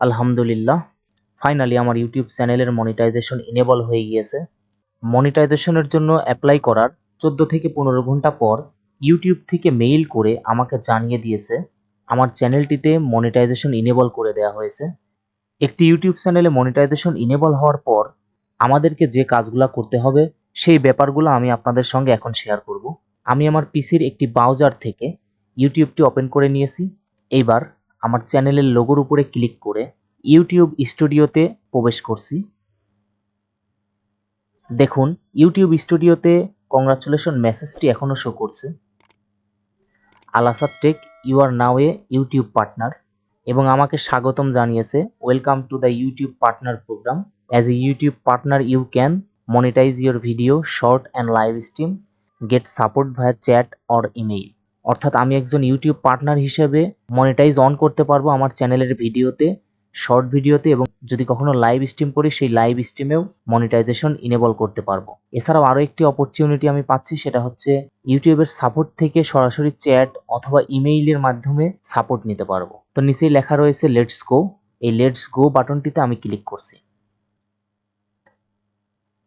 আলহামদুলিল্লাহ। ফাইনালি আমার ইউটিউব চ্যানেলের মনিটাইজেশন ইনেবল হয়ে গিয়েছে। মনিটাইজেশনের জন্য অ্যাপ্লাই করার চোদ্দ থেকে পনেরো ঘণ্টা পর ইউটিউব থেকে মেইল করে আমাকে জানিয়ে দিয়েছে। আমার চ্যানেলটিতে মনিটাইজেশন ইনেবল করে দেওয়া হয়েছে। একটি ইউটিউব চ্যানেলে মনিটাইজেশন ইনেবল হওয়ার পর আমাদেরকে যে কাজগুলো করতে হবে, সেই ব্যাপারগুলো আমি আপনাদের সঙ্গে এখন শেয়ার করব। আমি আমার পিসির একটি ব্রাউজার থেকে ইউটিউবটি ওপেন করে নিয়েছি। এইবার আমার চ্যানেলের লোগোর উপরে ক্লিক করে ইউটিউব স্টুডিওতে প্রবেশ করছি। দেখুন ইউটিউব স্টুডিওতে কংগ্রাচুলেশন মেসেজটি এখনও শো করছে। আলাসাদ tech you are now a YouTube partner এবং আমাকে স্বাগতম জানিয়েছে। Welcome to the YouTube partner program as a YouTube partner you can monetize your video short and live stream get support via chat or email অর্থাৎ আমি একজন YouTube partner হিসেবে monetize on করতে পারব আমার চ্যানেলের ভিডিওতে শর্ট ভিডিওতে এবং যদি কখনো লাইভ স্ট্রিম করি, সেই লাইভ স্ট্রিমেও মনিটাইজেশন ইনেবল করতে পারব। এছাড়াও আরও একটি অপরচুনিটি আমি পাচ্ছি, সেটা হচ্ছে ইউটিউবের সাপোর্ট থেকে সরাসরি চ্যাট অথবা ইমেইলের মাধ্যমে সাপোর্ট নিতে পারব। তো নিচেই লেখা রয়েছে লেটস গো এই লেটস গো বাটনটিতে আমি ক্লিক করছি।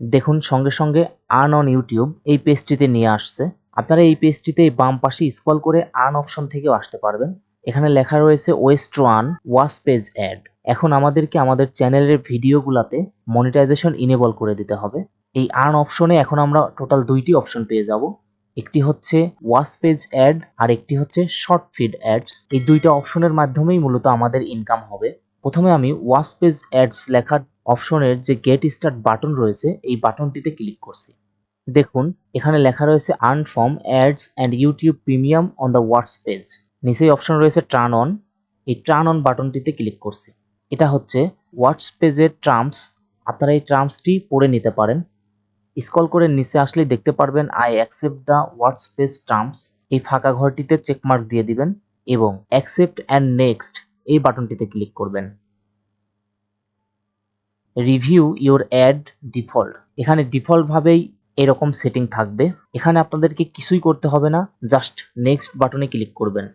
দেখুন, সঙ্গে সঙ্গে আর্ন অন ইউটিউব এই পেজটিতে নিয়ে আসছে। আপনারা এই পেজটিতে বাম পাশে স্ক্রল করে আর্ন অপশন থেকেও আসতে পারবেন। এখানে লেখা রয়েছে west one wash page ad এখন আমাদেরকে আমাদের চ্যানেলের ভিডিওগুলোতে মনিটাইজেশন ইনেবল করে দিতে হবে। এই আর্ন অপশনে এখন আমরা টোটাল দুইটি অপশন পেয়ে যাব। একটি হচ্ছে ওয়াশ পেজ অ্যাড আর একটি হচ্ছে শর্ট ফিড অ্যাডস এই দুইটা অপশনের মাধ্যমেই মূলত আমাদের ইনকাম হবে। প্রথমে আমি ওয়াশ পেজ অ্যাডস লেখার অপশনের যে গেট স্টার্ট বাটন রয়েছে, এই বাটনটিতে ক্লিক করছি। দেখুন, এখানে লেখা রয়েছে earn from ads and YouTube premium on the watch page নিচেই অপশন রয়েছে টার্ন অন এই টার্ন অন বাটনটিতে ক্লিক করছি। এটা হচ্ছে ওয়াটস পেজের ট্রাম্পস আপনারা এই ট্রাম্পসটি পড়ে নিতে পারেন। স্কল করে নিচে আসলেই দেখতে পারবেন I accept the watts page trumps এই ফাঁকা ঘরটিতে চেকমার্ক দিয়ে দিবেন এবং অ্যাকসেপ্ট অ্যান্ড নেক্সট এই বাটনটিতে ক্লিক করবেন। রিভিউ ইওর অ্যাড ডিফল্ট এখানে ডিফল্টভাবেই এরকম সেটিং থাকবে। এখানে আপনাদেরকে কিছুই করতে হবে না জাস্ট নেক্সট বাটনে ক্লিক করবেন।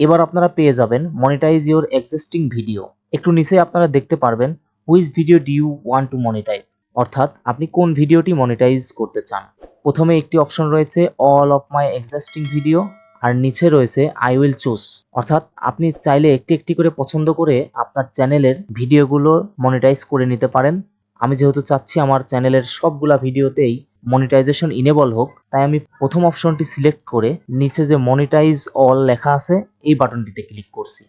এবার আপনারা পেয়ে যাবেন মনিটাইজ ইওর এক্সিস্টিং ভিডিও একটু নিচে আপনারা দেখতে পারবেন which video do you want to monetize অর্থাৎ আপনি কোন ভিডিওটি মনিটাইজ করতে চান? প্রথমে একটি অপশন রয়েছে all of my existing video আর নিচে রয়েছে আই উইল চুজ অর্থাৎ আপনি চাইলে একটি একটি করে পছন্দ করে আপনার চ্যানেলের ভিডিওগুলো মনিটাইজ করে নিতে পারেন। আমি যেহেতু চাচ্ছি আমার চ্যানেলের সবগুলা ভিডিওতেই মনিটাইজেশন ইনেবল হোক, তাই আমি প্রথম অপশনটি সিলেক্ট করে নিচে যে মনিটাইজ অল লেখা আছে, এই বাটনটিতে ক্লিক করছি।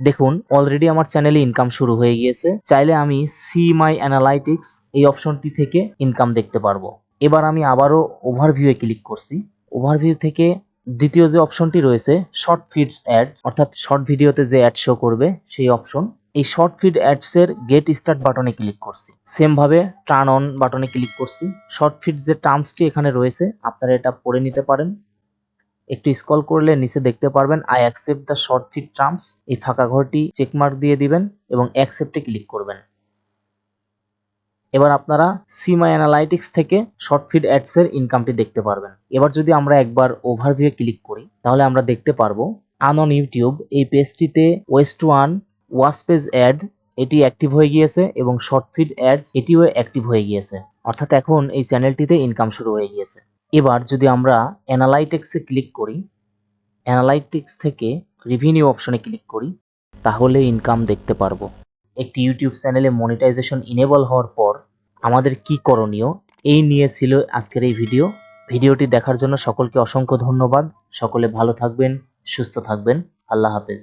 দেখুন অলরেডি আমার চ্যানেলে ইনকাম শুরু হয়ে গিয়েছে, চাইলে আমি সি মাই অ্যানালাইটিক্স এই অপশনটি থেকে ইনকাম দেখতে পারব। এবার আমি আবারও ওভারভিউয়ে ক্লিক করছি। ওভারভিউ থেকে দ্বিতীয় যে অপশনটি রয়েছে শর্ট ফিডস অ্যাড অর্থাৎ শর্ট ভিডিওতে যে অ্যাড শো করবে, সেই অপশন এই শর্ট ফিড অ্যাডসের গেট স্টার্ট বাটনে ক্লিক করছি। সেম ভাবে টার্ন অন বাটনে ক্লিক করছি। শর্ট ফিড যে টার্মসটি এখানে রয়েছে, আপনারা এটা পড়ে নিতে পারেন। একটু স্ক্রল করলে নিচে দেখতে পারবেন I accept the short feed terms এই ফাঁকা ঘরটি চেকমার্ক দিয়ে দিবেন এবং অ্যাকসেপ্টে ক্লিক করবেন। এবার আপনারা সিমা অ্যানালাইটিক্স থেকে শর্ট ফিড অ্যাডসের ইনকামটি দেখতে পারবেন। এবার যদি আমরা একবার ওভারভিউ ক্লিক করি, তাহলে আমরা দেখতে পারব আন অন ইউটিউব এই পেজটিতে west one wash page ad এটি অ্যাক্টিভ হয়ে গিয়েছে এবং শর্ট ফিড অ্যাডস এটিও অ্যাক্টিভ হয়ে গিয়েছে। অর্থাৎ এখন এই চ্যানেলটিতে ইনকাম শুরু হয়ে গিয়েছে। এবার যদি আমরা অ্যানালাইটিক্সে ক্লিক করি অ্যানালাইটিক্স থেকে রিভিনিউ অপশনে ক্লিক করি, তাহলে ইনকাম দেখতে পারব। একটি ইউটিউব চ্যানেলে মনিটাইজেশন ইনেবল হওয়ার পর আমাদের কি করণীয়? এই নিয়ে ছিল আজকের এই ভিডিও ভিডিওটি দেখার জন্য সকলকে অসংখ্য ধন্যবাদ। সকলে ভালো থাকবেন, সুস্থ থাকবেন। আল্লাহ হাফেজ।